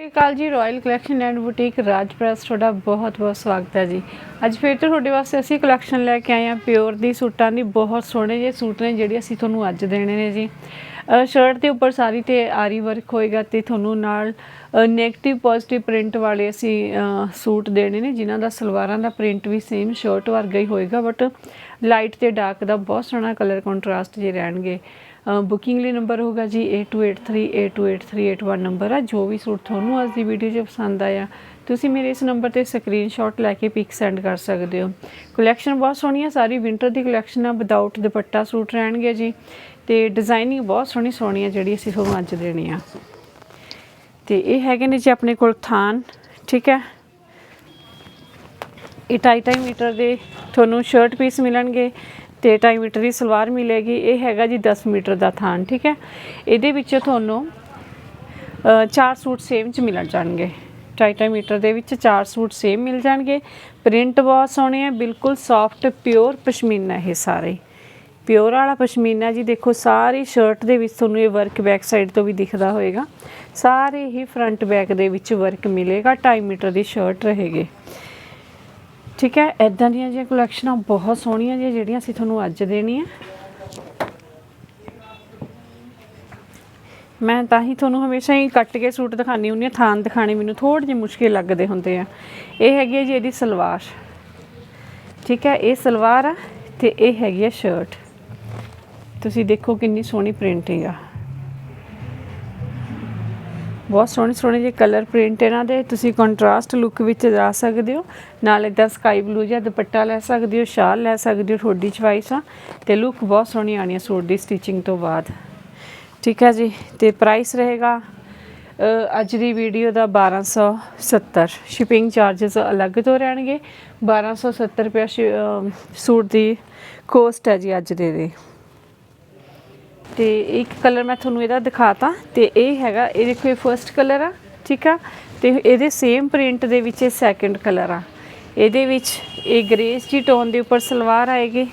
Sat Shri Akal ji royal collection and boutique Raj press ਤੁਹਾਡਾ ਬਹੁਤ ਬਹੁਤ ਸਵਾਗਤ ਹੈ ਜੀ। ਅੱਜ ਫਿਰ ਤੋਂ ਤੁਹਾਡੇ ਵਾਸਤੇ ਅਸੀਂ ਕਲੈਕਸ਼ਨ ਲੈ ਕੇ ਆਏ ਹਾਂ ਪਿਓਰ ਦੀ, ਸੂਟਾਂ ਦੀ, ਬਹੁਤ ਸੋਹਣੇ ਜਿਹੇ ਸੂਟ ਨੇ ਜਿਹੜੇ ਅਸੀਂ ਤੁਹਾਨੂੰ ਅੱਜ ਦੇਣੇ ਨੇ ਜੀ। ਸ਼ਰਟ ਦੇ ਉੱਪਰ ਸਾਰੀ ਤੇ ਆਰੀ ਵਰਕ ਹੋਏਗਾ ਤੇ ਤੁਹਾਨੂੰ ਨਾਲ 네ਗੇਟਿਵ ਪੋਜ਼ਿਟਿਵ ਪ੍ਰਿੰਟ ਵਾਲੇ ਅਸੀਂ ਸੂਟ ਦੇਣੇ ਨੇ, ਜਿਨ੍ਹਾਂ ਦਾ ਸਲਵਾਰਾਂ ਦਾ ਪ੍ਰਿੰਟ ਵੀ ਸੇਮ ਸ਼ਰਟ ਵਰਗਾ ਹੀ ਹੋਏਗਾ ਬਟ ਲਾਈਟ ਤੇ ਡਾਰਕ ਦਾ ਬਹੁਤ ਸੋਹਣਾ ਕਲਰ ਕੰਟਰਾਸਟ ਜੇ ਰਹਿਣਗੇ। ਬੁਕਿੰਗ ਲਈ ਨੰਬਰ ਹੋਗਾ ਜੀ 8283828381 ਨੰਬਰ ਆ, ਜੋ ਵੀ ਸੂਟ ਤੁਹਾਨੂੰ ਅੱਜ ਦੀ ਵੀਡੀਓ 'ਚ ਪਸੰਦ ਆਇਆ। ਤੁਸੀਂ ਮੇਰੇ ਇਸ ਨੰਬਰ ਤੇ ਸਕਰੀਨਸ਼ਾਟ ਲੈ ਕੇ ਪਿਕ ਸੈਂਡ ਕਰ ਸਕਦੇ ਹੋ। ਕਲੈਕਸ਼ਨ ਬਹੁਤ ਸੋਹਣੀ ਹੈ ਸਾਰੀ ਵਿੰਟਰ ਦੀ ਕਲੈਕਸ਼ਨ ਆ ਵਿਦਆਊਟ ਦੁਪੱਟਾ ਸੂਟ ਰਹਿਣਗੇ ਜੀ। ਤੇ ਡਿਜ਼ਾਈਨਿੰਗ ਬਹੁਤ ਸੋਹਣੀ ਸੋਹਣੀ ਆ, ਜਿਹੜੀ ਅਸੀਂ ਤੁਹਾਨੂੰ ਅੱਜ ਦੇਣੀ ਆ। ਤੇ ਇਹ ਹੈਗੇ ਨੇ ਜੀ ਆਪਣੇ ਕੋਲ ਥਾਨ, ਠੀਕ ਹੈ? ਇਹ ਢਾਈ ਢਾਈ ਮੀਟਰ ਦੇ ਤੁਹਾਨੂੰ ਸ਼ਰਟ ਪੀਸ ਮਿਲਣਗੇ। ਤੇ ਢਾਈ ਮੀਟਰ ਦੀ ਸਲਵਾਰ ਮਿਲੇਗੀ। ਇਹ ਹੈਗਾ ਜੀ 10 ਮੀਟਰ ਦਾ ਥਾਨ, ਠੀਕ ਹੈ? ਇਹਦੇ ਵਿੱਚ ਤੁਹਾਨੂੰ ਚਾਰ ਸੂਟ ਸੇਮ ਚ ਮਿਲਣ ਜਾਣਗੇ। ਢਾਈ ਢਾਈ ਮੀਟਰ ਦੇ ਵਿੱਚ ਚਾਰ ਸੂਟ ਸੇਮ ਮਿਲ ਜਾਣਗੇ। ਪ੍ਰਿੰਟ ਬਹੁਤ ਸੋਹਣੇ ਆ, ਬਿਲਕੁਲ ਸੌਫਟ ਪਿਓਰ ਪਸ਼ਮੀਨਾ ਇਹ ਸਾਰੇ। ਪਿਓਰ ਵਾਲਾ ਪਸ਼ਮੀਨਾ ਜੀ ਦੇਖੋ, ਸਾਰੀ ਸ਼ਰਟ ਦੇ ਵਿੱਚ ਤੁਹਾਨੂੰ ਇਹ ਵਰਕ ਬੈਕ ਸਾਈਡ ਤੋਂ ਵੀ ਦਿਖਦਾ ਹੋਏਗਾ। ਸਾਰੇ ਹੀ ਫਰੰਟ ਬੈਕ ਦੇ ਵਿੱਚ ਵਰਕ ਮਿਲੇਗਾ। 2.5 ਮੀਟਰ ਦੀ ਸ਼ਰਟ ਰਹੇਗੀ। ਠੀਕ ਹੈ ਐਦਾਂ ਦੀਆਂ ਜਿਹੜੀਆਂ ਕਲੈਕਸ਼ਨਾਂ ਬਹੁਤ ਸੋਹਣੀਆਂ ਜਿਹੀਆਂ ਜਿਹੜੀਆਂ ਅਸੀਂ ਤੁਹਾਨੂੰ ਅੱਜ ਦੇਣੀਆਂ। ਮੈਂ ਤਾਂ ਹੀ ਤੁਹਾਨੂੰ ਹਮੇਸ਼ਾ ਹੀ ਕੱਟ ਕੇ ਸੂਟ ਦਿਖਾਣੀ ਹੁੰਦੀ ਹਾਂ ਥਾਨ ਦਿਖਾਣੇ ਮੈਨੂੰ ਥੋੜੇ ਜਿਹੇ ਮੁਸ਼ਕਿਲ ਲੱਗਦੇ ਹੁੰਦੇ ਆ। ਇਹ ਹੈਗੀ ਹੈ ਜੀ ਇਹਦੀ ਸਲਵਾਰ। ਠੀਕ ਹੈ, ਇਹ ਸਲਵਾਰ ਆ ਤੇ ਇਹ ਹੈਗੀ ਹੈ ਸ਼ਰਟ ਤੁਸੀਂ ਦੇਖੋ ਕਿੰਨੀ ਸੋਹਣੀ ਪ੍ਰਿੰਟਿੰਗ ਆ। ਬਹੁਤ ਸੋਹਣੇ ਸੋਹਣੇ ਜੇ ਕਲਰ ਪ੍ਰਿੰਟ ਇਹਨਾਂ ਦੇ। ਤੁਸੀਂ ਕੰਟਰਾਸਟ ਲੁੱਕ ਵਿੱਚ ਜਾ ਸਕਦੇ ਹੋ। ਨਾਲ ਇਦਾਂ ਸਕਾਈ ਬਲੂ ਜਾਂ ਦੁਪੱਟਾ ਲੈ ਸਕਦੇ ਹੋ, ਸ਼ਾਲ ਲੈ ਸਕਦੇ ਹੋ, ਤੁਹਾਡੀ ਚੁਆਇਸ ਆ। ਤੇ ਲੁੱਕ ਬਹੁਤ ਸੋਹਣੀ ਆਣੀ ਹੈ ਸੂਟ ਦੀ ਸਟਿਚਿੰਗ ਤੋਂ ਬਾਅਦ। ਠੀਕ ਹੈ ਜੀ, ਤੇ ਪ੍ਰਾਈਸ ਰਹੇਗਾ ਅੱਜ ਦੀ ਵੀਡੀਓ ਦਾ 1270 ਸ਼ਿਪਿੰਗ ਚਾਰजेस ਅਲੱਗ ਤੋਂ ਰਹਿਣਗੇ। 1270 ਰੁਪਏ ਸੂਟ ਦੀ ਕੋਸਟ ਹੈ ਜੀ ਅੱਜ ਦੇ ਦੇ। ਤੇ ਇੱਕ ਕਲਰ ਮੈਂ ਤੁਹਾਨੂੰ ਇਹਦਾ ਦਿਖਾਤਾ ਤੇ ਇਹ ਹੈਗਾ, ਇਹ ਦੇਖੋ ਇਹ ਫਰਸਟ ਕਲਰ ਆ, ਠੀਕ ਆ? ਤੇ ਇਹਦੇ ਸੇਮ ਪ੍ਰਿੰਟ ਦੇ ਵਿੱਚ ਇਹ ਸੈਕੰਡ ਕਲਰ ਆ। ਇਹਦੇ ਵਿੱਚ ਇਹ ਗ੍ਰੇਸ ਜੀ ਟੋਨ ਦੇ ਉੱਪਰ ਸਲਵਾਰ ਆਏਗੀ।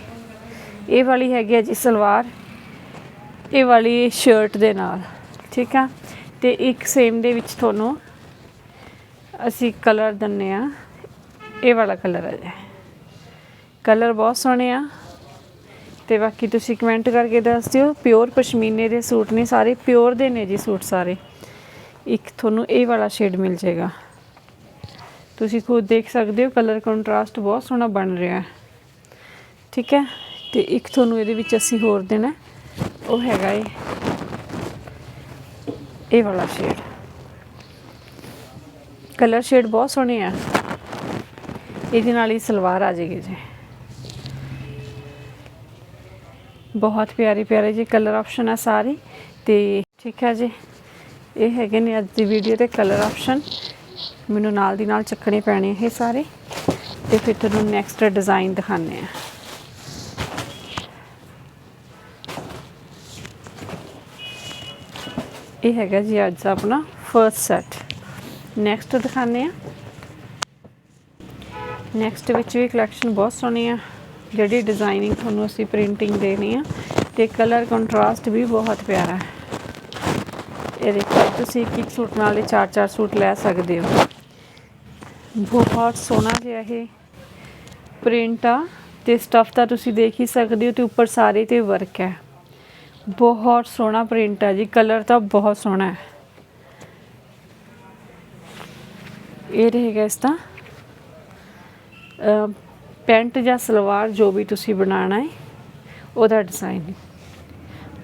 ਇਹ ਵਾਲੀ ਹੈਗੀ ਆ ਜੀ ਸਲਵਾਰ। ਇਹ ਵਾਲੀ ਸ਼ਰਟ ਦੇ ਨਾਲ, ਠੀਕ ਆ? ਤੇ ਇੱਕ ਸੇਮ ਦੇ ਵਿੱਚ ਤੁਹਾਨੂੰ ਅਸੀਂ ਕਲਰ ਦਿੰਨੇ ਆ। ਇਹ ਵਾਲਾ ਕਲਰ ਹੈ ਜੀ। ਕਲਰ ਬਹੁਤ ਸੋਹਣੇ ਆ। ਤੇ ਬਾਕੀ ਤੁਸੀਂ ਕਮੈਂਟ ਕਰਕੇ ਦੱਸ ਦਿਓ। ਪਿਓਰ ਪਸ਼ਮੀਨੇ ਦੇ ਸੂਟ ਨੇ ਸਾਰੇ, ਪਿਓਰ ਦੇ ਨੇ ਜੀ ਸੂਟ ਸਾਰੇ। ਇੱਕ ਤੁਹਾਨੂੰ ਇਹ ਵਾਲਾ ਸ਼ੇਡ ਮਿਲ ਜਾਏਗਾ। ਤੁਸੀਂ ਖੁਦ ਦੇਖ ਸਕਦੇ ਹੋ ਕਲਰ ਕੰਟਰਾਸਟ ਬਹੁਤ ਸੋਹਣਾ ਬਣ ਰਿਹਾ ਹੈ। ਠੀਕ ਹੈ? ਤੇ ਇੱਕ ਤੁਹਾਨੂੰ ਇਹਦੇ ਵਿੱਚ ਅਸੀਂ ਹੋਰ ਦੇਣਾ ਉਹ ਹੈਗਾ ਇਹ। ਇਹ ਵਾਲਾ ਸ਼ੇਡ ਕਲਰ ਸ਼ੇਡ ਬਹੁਤ ਸੋਹਣੇ ਆ। ਇਹਦੇ ਨਾਲ ਹੀ ਸਲਵਾਰ ਆ ਜਾਏਗੀ ਜੀ। ਬਹੁਤ ਪਿਆਰੇ ਪਿਆਰੇ ਜੀ ਕਲਰ ਆਪਸ਼ਨ ਆ ਸਾਰੇ। ਤੇ ਠੀਕ ਹੈ ਜੀ। ਇਹ ਹੈਗੇ ਨੇ ਅੱਜ ਦੀ ਵੀਡੀਓ ਦੇ ਕਲਰ ਆਪਸ਼ਨ ਮੈਨੂੰ ਨਾਲ ਦੀ ਨਾਲ ਚੱਕਣੇ ਪੈਣੇ ਇਹ ਸਾਰੇ। ਤੇ ਫਿਰ ਤੁਹਾਨੂੰ ਨੈਕਸਟ ਡਿਜ਼ਾਈਨ ਦਿਖਾਣੇ ਆ। ਇਹ ਹੈਗਾ ਜੀ ਅੱਜ ਦਾ ਆਪਣਾ ਫਰਸਟ ਸੈਟ ਨੈਕਸਟ ਦਿਖਾਣੇ ਆ। ਨੈਕਸਟ ਵਿੱਚ ਵੀ ਕਲੈਕਸ਼ਨ ਬਹੁਤ ਸੋਹਣੀ ਆ। ਜਿਹੜੀ ਡਿਜ਼ਾਈਨਿੰਗ ਤੁਹਾਨੂੰ ਅਸੀਂ ਪ੍ਰਿੰਟਿੰਗ ਦੇਣੀ ਆ, ਤੇ ਕਲਰ ਕੰਟਰਾਸਟ ਵੀ ਬਹੁਤ ਪਿਆਰਾ ਹੈ। ਇਹ ਦੇਖੋ, ਤੁਸੀਂ ਇੱਕ ਇੱਕ ਸੂਟ ਨਾਲ ਇਹ ਚਾਰ ਚਾਰ ਸੂਟ ਲੈ ਸਕਦੇ ਹੋ। ਬਹੁਤ ਸੋਹਣਾ ਜਿਹਾ ਇਹ ਪ੍ਰਿੰਟ ਆ, ਤੇ ਸਟਫ ਤਾਂ ਤੁਸੀਂ ਦੇਖ ਹੀ ਸਕਦੇ ਹੋ, ਤੇ ਉੱਪਰ ਸਾਰੇ ਤੇ ਵਰਕ ਹੈ। ਬਹੁਤ ਸੋਹਣਾ ਪ੍ਰਿੰਟ ਆ ਜੀ ਕਲਰ ਤਾਂ ਬਹੁਤ ਸੋਹਣਾ ਹੈ। ਇਹ ਰਹੇਗਾ ਇਸ ਦਾ ਪੈਂਟ ਜਾਂ ਸਲਵਾਰ ਜੋ ਵੀ ਤੁਸੀਂ ਬਣਾਉਣਾ ਹੈ, ਉਹਦਾ ਡਿਜ਼ਾਈਨ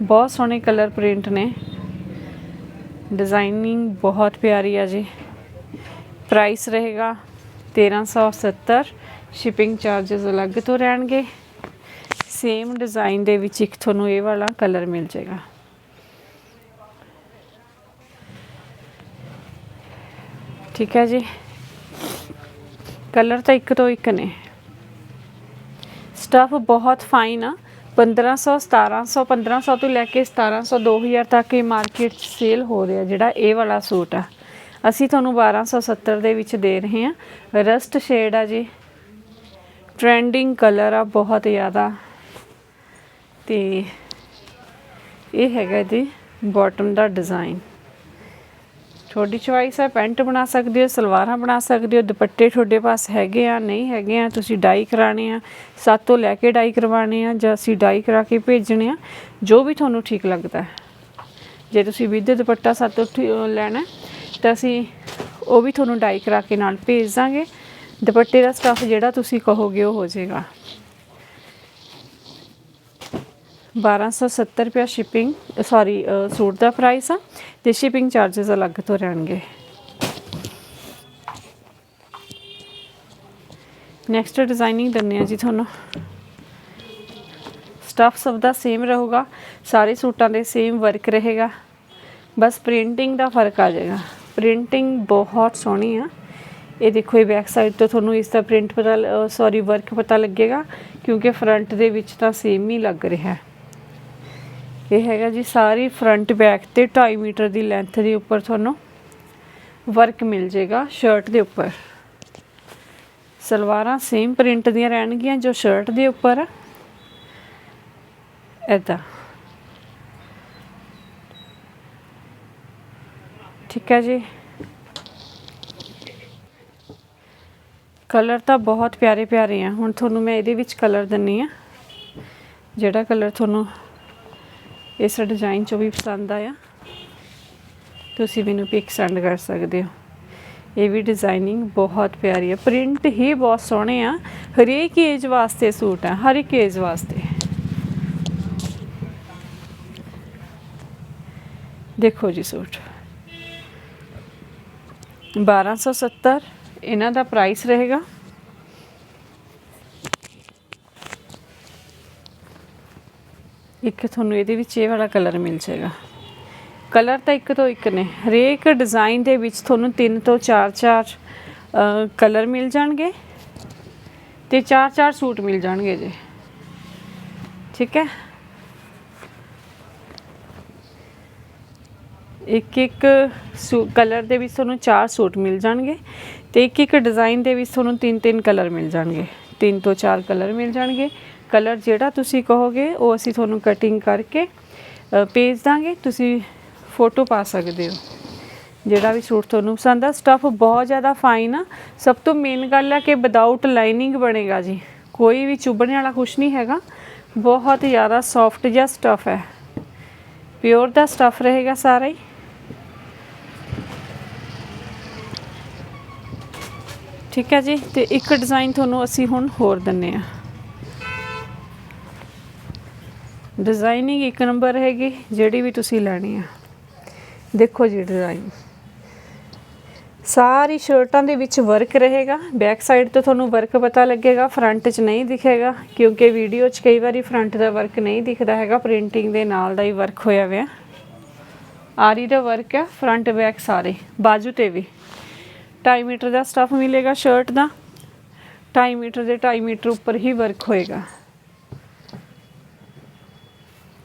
ਬਹੁਤ ਸੋਹਣੇ ਕਲਰ ਪ੍ਰਿੰਟ ਨੇ। ਡਿਜ਼ਾਈਨਿੰਗ ਬਹੁਤ ਪਿਆਰੀ ਆ ਜੀ। ਪ੍ਰਾਈਸ ਰਹੇਗਾ 1370 ਸ਼ਿਪਿੰਗ ਚਾਰजेस ਅਲੱਗ ਤੋਂ ਰਹਿਣਗੇ। ਸੇਮ ਡਿਜ਼ਾਈਨ ਦੇ ਵਿੱਚ ਇੱਕ ਤੁਹਾਨੂੰ ਇਹ ਵਾਲਾ ਕਲਰ ਮਿਲ ਜਾਏਗਾ। ਠੀਕ ਹੈ ਜੀ। ਕਲਰ ਤਾਂ ਇੱਕ ਤੋਂ ਇੱਕ ਨੇ। ਸਟਫ ਬਹੁਤ ਫਾਈਨ ਆ। 1500 1700 1500 ਤੋਂ ਲੈ ਕੇ 1700 2000 ਤੱਕ ਇਹ ਮਾਰਕੀਟ 'ਚ ਸੇਲ ਹੋ ਰਿਹਾ, ਜਿਹੜਾ ਇਹ ਵਾਲਾ ਸੂਟ ਆ। ਅਸੀਂ ਤੁਹਾਨੂੰ 1270 ਦੇ ਵਿੱਚ ਦੇ ਰਹੇ ਹਾਂ। ਰਸਟ ਸ਼ੇਡ ਆ ਜੀ। ਟ੍ਰੈਂਡਿੰਗ ਕਲਰ ਆ, ਬਹੁਤ ਜ਼ਿਆਦਾ। ਤੇ ਇਹ ਹੈਗਾ ਜੀ ਬਾਟਮ ਦਾ ਡਿਜ਼ਾਈਨ ਤੁਹਾਡੀ ਚੁਆਇਸ ਹੈ, ਪੈਂਟ ਬਣਾ ਸਕਦੇ ਹੋ, ਸਲਵਾਰਾਂ ਬਣਾ ਸਕਦੇ ਹੋ, ਦੁਪੱਟੇ ਤੁਹਾਡੇ ਪਾਸ ਹੈਗੇ ਆ, ਨਹੀਂ ਹੈਗੇ ਆ, ਤੁਸੀਂ ਡਾਈ ਕਰਾਣੇ ਆ, ਸਾਤੋਂ ਲੈ ਕੇ ਡਾਈ ਕਰਵਾਣੇ ਆ, ਜਾਂ ਅਸੀਂ ਡਾਈ ਕਰਾ ਕੇ ਭੇਜਣੇ ਆ, ਜੋ ਵੀ ਤੁਹਾਨੂੰ ਠੀਕ ਲੱਗਦਾ ਹੈ। ਜੇ ਤੁਸੀਂ ਵਿਦ ਦੁਪੱਟਾ ਸਾਤੋਂ ਠੀ- ਲੈਣਾ ਤਾਂ ਅਸੀਂ ਉਹ ਵੀ ਤੁਹਾਨੂੰ ਡਾਈ ਕਰਾ ਕੇ ਨਾਲ ਭੇਜ ਦਾਂਗੇ। ਦੁਪੱਟੇ ਦਾ ਸਟਫ ਜਿਹੜਾ ਤੁਸੀਂ ਕਹੋਗੇ, ਉਹ ਹੋ ਜਾਏਗਾ। 1270 ਰੁਪਿਆ ਸ਼ਿਪਿੰਗ ਸੌਰੀ ਸੂਟ ਦਾ ਪ੍ਰਾਈਸ ਆ ਤੇ ਸ਼ਿਪਿੰਗ ਚਾਰजेस ਅਲੱਗ ਤੋਂ ਰਹਿਣਗੇ। ਨੈਕਸਟ ਡਿਜ਼ਾਈਨਿੰਗ ਦਿੰਨੇ ਆ ਜੀ ਤੁਹਾਨੂੰ। ਸਟਫ ਸਭ ਦਾ ਸੇਮ ਰਹੂਗਾ, ਸਾਰੇ ਸੂਟਾਂ ਦੇ ਸੇਮ ਵਰਕ ਰਹੇਗਾ। ਬਸ ਪ੍ਰਿੰਟਿੰਗ ਦਾ ਫ਼ਰਕ ਆ ਜਾਏਗਾ। ਪ੍ਰਿੰਟਿੰਗ ਬਹੁਤ ਸੋਹਣੀ ਆ। ਇਹ ਦੇਖੋ, ਇਹ ਬੈਕ ਸਾਈਡ ਤੋਂ ਤੁਹਾਨੂੰ ਇਸ ਦਾ ਪ੍ਰਿੰਟ ਪਤਾ ਸੌਰੀ ਵਰਕ ਪਤਾ ਲੱਗੇਗਾ, ਕਿਉਂਕਿ ਫਰੰਟ ਦੇ ਵਿੱਚ ਤਾਂ ਸੇਮ ਹੀ ਲੱਗ ਰਿਹਾ। ਹੈ ਇਹ ਹੈਗਾ ਜੀ ਸਾਰੀ ਫਰੰਟ ਬੈਕ ਤੇ 2.5 ਮੀਟਰ ਦੀ ਲੈਂਥ ਦੇ ਉੱਪਰ ਤੁਹਾਨੂੰ ਵਰਕ ਮਿਲ ਜਾਏਗਾ ਸ਼ਰਟ ਦੇ ਉੱਪਰ। ਸਲਵਾਰਾਂ ਸੇਮ ਪ੍ਰਿੰਟ ਦੀਆਂ ਰਹਿਣਗੀਆਂ ਜੋ ਸ਼ਰਟ ਦੇ ਉੱਪਰ ਆ। ਠੀਕ ਹੈ ਜੀ। ਕਲਰ ਤਾਂ ਬਹੁਤ ਪਿਆਰੇ ਪਿਆਰੇ ਆ। ਹੁਣ ਤੁਹਾਨੂੰ ਮੈਂ ਇਹਦੇ ਵਿੱਚ ਕਲਰ ਦਿੰਨੀ ਆ। ਜਿਹੜਾ ਕਲਰ ਤੁਹਾਨੂੰ ਇਸ ਡਿਜ਼ਾਈਨ ਚੋਂ ਵੀ ਪਸੰਦ ਆਇਆ। ਤੁਸੀਂ ਮੈਨੂੰ ਪਿਕ ਸੈਂਡ ਕਰ ਸਕਦੇ ਹੋ। ਇਹ ਵੀ ਡਿਜ਼ਾਈਨਿੰਗ ਬਹੁਤ ਪਿਆਰੀ ਹੈ ਪ੍ਰਿੰਟ ਹੀ ਬਹੁਤ ਸੋਹਣੇ ਆ। ਹਰੇਕ ਏਜ ਵਾਸਤੇ ਸੂਟ ਹੈ ਹਰ ਇੱਕ ਏਜ ਵਾਸਤੇ। ਦੇਖੋ ਜੀ ਸੂਟ। 1270 ਇਹਨਾਂ ਦਾ ਪ੍ਰਾਈਸ ਰਹੇਗਾ। ਇੱਕ ਤੁਹਾਨੂੰ ਇਹਦੇ ਵਿੱਚ ਇਹ ਵਾਲਾ ਕਲਰ ਮਿਲ ਜਾਏਗਾ। ਕਲਰ ਤਾਂ ਇੱਕ ਤੋਂ ਇੱਕ ਨੇ। ਹਰੇਕ ਡਿਜ਼ਾਈਨ ਦੇ ਵਿੱਚ ਤੁਹਾਨੂੰ ਤਿੰਨ ਤੋਂ ਚਾਰ ਚਾਰ ਕਲਰ ਮਿਲ ਜਾਣਗੇ ਤੇ ਚਾਰ ਚਾਰ ਸੂਟ ਮਿਲ ਜਾਣਗੇ ਜੀ। ਠੀਕ ਹੈ? ਇੱਕ ਇੱਕ ਕਲਰ ਦੇ ਵਿੱਚ ਤੁਹਾਨੂੰ ਚਾਰ ਸੂਟ ਮਿਲ ਜਾਣਗੇ ਤੇ ਇੱਕ ਇੱਕ ਡਿਜ਼ਾਈਨ ਦੇ ਵਿੱਚ ਤੁਹਾਨੂੰ ਤਿੰਨ ਤਿੰਨ ਕਲਰ ਮਿਲ ਜਾਣਗੇ। ਤਿੰਨ ਤੋਂ ਚਾਰ ਕਲਰ ਮਿਲ ਜਾਣਗੇ। ਕਲਰ ਜਿਹੜਾ ਤੁਸੀਂ ਕਹੋਗੇ, ਉਹ ਅਸੀਂ ਤੁਹਾਨੂੰ ਕਟਿੰਗ ਕਰਕੇ ਭੇਜ ਦਾਂਗੇ। ਤੁਸੀਂ ਫੋਟੋ ਪਾ ਸਕਦੇ ਹੋ, ਜਿਹੜਾ ਵੀ ਸੂਟ ਤੁਹਾਨੂੰ ਪਸੰਦ ਆ। ਸਟਫ ਬਹੁਤ ਜ਼ਿਆਦਾ ਫਾਈਨ ਆ। ਸਭ ਤੋਂ ਮੇਨ ਗੱਲ ਆ ਕਿ ਵਿਦਆਊਟ ਲਾਈਨਿੰਗ ਬਣੇਗਾ ਜੀ। ਕੋਈ ਵੀ ਚੁੱਭਣ ਵਾਲਾ ਕੁਝ ਨਹੀਂ ਹੈਗਾ। ਬਹੁਤ ਜ਼ਿਆਦਾ ਸੌਫਟ ਜਿਹਾ ਸਟਫ ਹੈ। ਪਿਓਰ ਦਾ ਸਟਫ ਰਹੇਗਾ ਸਾਰਾ ਹੀ। ਠੀਕ ਹੈ ਜੀ? ਤੇ ਇੱਕ ਡਿਜ਼ਾਈਨ ਤੁਹਾਨੂੰ ਅਸੀਂ ਹੁਣ ਹੋਰ ਦਿੰਨੇ ਆ। ਡਿਜ਼ਾਈਨਿੰਗ ਇੱਕ ਨੰਬਰ ਹੈਗੀ, ਜਿਹੜੀ ਵੀ ਤੁਸੀਂ ਲੈਣੀ ਆ। ਦੇਖੋ ਜੀ ਡਿਜ਼ਾਈਨ ਸਾਰੀ ਸ਼ਰਟਾਂ ਦੇ ਵਿੱਚ ਵਰਕ ਰਹੇਗਾ। ਬੈਕ ਸਾਈਡ ਤੋਂ ਤੁਹਾਨੂੰ ਵਰਕ ਪਤਾ ਲੱਗੇਗਾ ਫਰੰਟ 'ਚ ਨਹੀਂ ਦਿਖੇਗਾ, ਕਿਉਂਕਿ ਵੀਡੀਓ 'ਚ ਕਈ ਵਾਰੀ ਫਰੰਟ ਦਾ ਵਰਕ ਨਹੀਂ ਦਿਖਦਾ ਹੈਗਾ ਪ੍ਰਿੰਟਿੰਗ ਦੇ ਨਾਲ ਦਾ ਹੀ ਵਰਕ ਹੋਇਆ ਹੋਇਆ ਆਰੀ ਦਾ ਵਰਕ ਹੈ ਫਰੰਟ ਬੈਕ ਸਾਰੇ, ਬਾਜੂ ਤੇ ਵੀ। 2.5 ਮੀਟਰ ਦਾ ਸਟਫ ਮਿਲੇਗਾ ਸ਼ਰਟ ਦਾ। 2.5 ਮੀਟਰ ਦੇ 2.5 ਮੀਟਰ ਉੱਪਰ ਹੀ ਵਰਕ ਹੋਏਗਾ।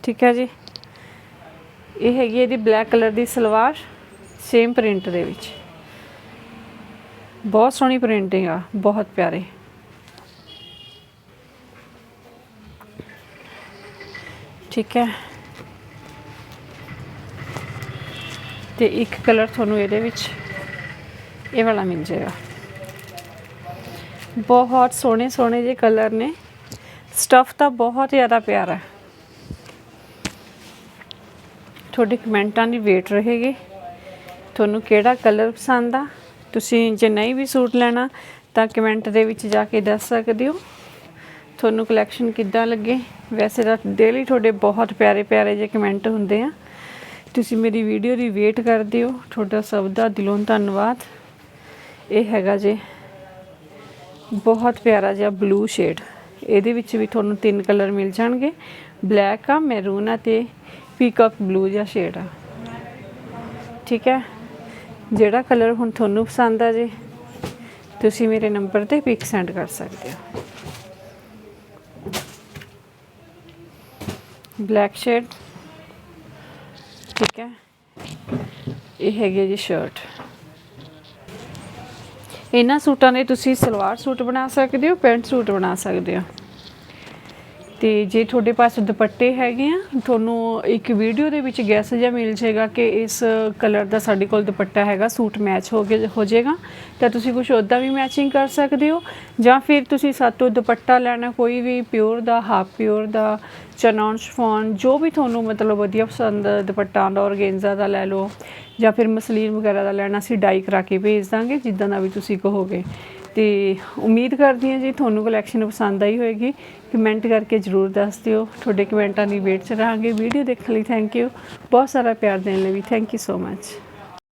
ਠੀਕ ਹੈ ਜੀ। ਇਹ ਹੈਗੀ ਇਹਦੀ ਬਲੈਕ ਕਲਰ ਦੀ ਸਲਵਾਰ ਸੇਮ ਪ੍ਰਿੰਟ ਦੇ ਵਿੱਚ। ਬਹੁਤ ਸੋਹਣੀ ਪ੍ਰਿੰਟਿੰਗ ਆ, ਬਹੁਤ ਪਿਆਰੇ। ਠੀਕ ਹੈ। ਤੇ ਇੱਕ ਕਲਰ ਤੁਹਾਨੂੰ ਇਹਦੇ ਵਿੱਚ, ਇਹ ਵਾਲਾ ਮਿਲ ਜਾਏਗਾ। ਬਹੁਤ ਸੋਹਣੇ ਸੋਹਣੇ ਜਿਹੇ ਕਲਰ ਨੇ। ਸਟਫ ਤਾਂ ਬਹੁਤ ਜ਼ਿਆਦਾ ਪਿਆਰਾ ਹੈ। ਤੁਹਾਡੇ ਕਮੈਂਟਾਂ ਦੀ ਵੇਟ ਰਹੇਗੀ। ਤੁਹਾਨੂੰ ਕਿਹੜਾ ਕਲਰ ਪਸੰਦ ਆ? ਤੁਸੀਂ ਜੇ ਨਹੀਂ ਵੀ ਸੂਟ ਲੈਣਾ, ਤਾਂ ਕਮੈਂਟ ਦੇ ਵਿੱਚ ਜਾ ਕੇ ਦੱਸ ਸਕਦੇ ਹੋ। ਤੁਹਾਨੂੰ ਕਲੈਕਸ਼ਨ ਕਿੱਦਾਂ ਲੱਗੇ? ਵੈਸੇ ਤਾਂ ਡੇਲੀ ਤੁਹਾਡੇ ਬਹੁਤ ਪਿਆਰੇ ਪਿਆਰੇ ਜਿਹੇ ਕਮੈਂਟ ਹੁੰਦੇ ਆ। ਤੁਸੀਂ ਮੇਰੀ ਵੀਡੀਓ ਦੀ ਵੇਟ ਕਰਦੇ ਹੋ। ਤੁਹਾਡਾ ਸਭ ਦਾ ਦਿਲੋਂ ਧੰਨਵਾਦ। ਇਹ ਹੈਗਾ ਜੇ ਬਹੁਤ ਪਿਆਰਾ ਜਿਹਾ ਬਲੂ ਸ਼ੇਡ ਇਹਦੇ ਵਿੱਚ ਵੀ ਤੁਹਾਨੂੰ ਤਿੰਨ ਕਲਰ ਮਿਲ ਜਾਣਗੇ। ਬਲੈਕ ਆ ਮੈਰੂਨ ਆ ਤੇ ਪੀਕਾਕ ਬਲੂ ਜਿਹਾ ਸ਼ੇਡ ਆ। ਠੀਕ ਹੈ? ਜਿਹੜਾ ਕਲਰ ਹੁਣ ਤੁਹਾਨੂੰ ਪਸੰਦ ਆ ਜੇ, ਤੁਸੀਂ ਮੇਰੇ ਨੰਬਰ ਤੇ ਪਿਕ ਸੈਂਡ ਕਰ ਸਕਦੇ ਹੋ। ਬਲੈਕ ਸ਼ੇਡ ਠੀਕ ਹੈ? ਇਹ ਹੈਗੀ ਹੈ ਜੀ ਸ਼ਰਟ ਇਹਨਾਂ ਸੂਟਾਂ ਦੇ ਤੁਸੀਂ ਸਲਵਾਰ ਸੂਟ ਬਣਾ ਸਕਦੇ ਹੋ, ਪੈਂਟ ਸੂਟ ਬਣਾ ਸਕਦੇ ਹੋ। ਤੇ ਜੇ ਤੁਹਾਡੇ ਪਾਸ ਦੁਪੱਟੇ ਹੈਗੇ ਆ, ਤੁਹਾਨੂੰ ਇੱਕ ਵੀਡੀਓ ਦੇ ਵਿੱਚ ਗੈਸ ਜਿਹਾ ਮਿਲ ਜਾਏਗਾ ਕਿ ਇਸ ਕਲਰ ਦਾ ਸਾਡੇ ਕੋਲ ਦੁਪੱਟਾ ਹੈਗਾ ਸੂਟ ਮੈਚ ਹੋ ਗਿਆ ਹੋ ਜਾਏਗਾ, ਤਾਂ ਤੁਸੀਂ ਕੁਝ ਉੱਦਾਂ ਵੀ ਮੈਚਿੰਗ ਕਰ ਸਕਦੇ ਹੋ, ਜਾਂ ਫਿਰ ਤੁਸੀਂ ਸਾਤੋਂ ਦੁਪੱਟਾ ਲੈਣਾ, ਕੋਈ ਵੀ ਪਿਓਰ ਦਾ ਹਾਫ ਪਿਓਰ ਦਾ ਚਨੌਨ ਸ਼ਫੋਨ ਜੋ ਵੀ ਤੁਹਾਨੂੰ ਮਤਲਬ ਵਧੀਆ ਪਸੰਦ ਦੁਪੱਟਾ ਆਉਂਦਾ ਔਰਗੇਂਜ਼ਾ ਦਾ ਲੈ ਲਓ, ਜਾਂ ਫਿਰ ਮਸਲੀਨ ਵਗੈਰਾ ਦਾ ਲੈਣਾ, ਅਸੀਂ ਡਾਈ ਕਰਾ ਕੇ ਭੇਜ ਦਾਂਗੇ, ਜਿੱਦਾਂ ਦਾ ਵੀ ਤੁਸੀਂ ਕਹੋਗੇ। ਤੇ ਉਮੀਦ ਕਰਦੀ ਹਾਂ ਜੀ ਤੁਹਾਨੂੰ ਕਲੈਕਸ਼ਨ ਪਸੰਦ ਆਈ ਹੋਏਗੀ। ਕਮੈਂਟ ਕਰਕੇ ਜਰੂਰ ਦੱਸ ਦਿਓ। ਤੁਹਾਡੇ ਕਮੈਂਟਾਂ ਦੀ ਵੇਟ 'ਚ ਰਹਾਂਗੇ। ਵੀਡੀਓ ਦੇਖਣ ਲਈ ਥੈਂਕ ਯੂ ਬਹੁਤ ਸਾਰਾ ਪਿਆਰ ਦੇਣ ਲਈ ਵੀ ਥੈਂਕ ਯੂ ਸੋ ਮੱਚ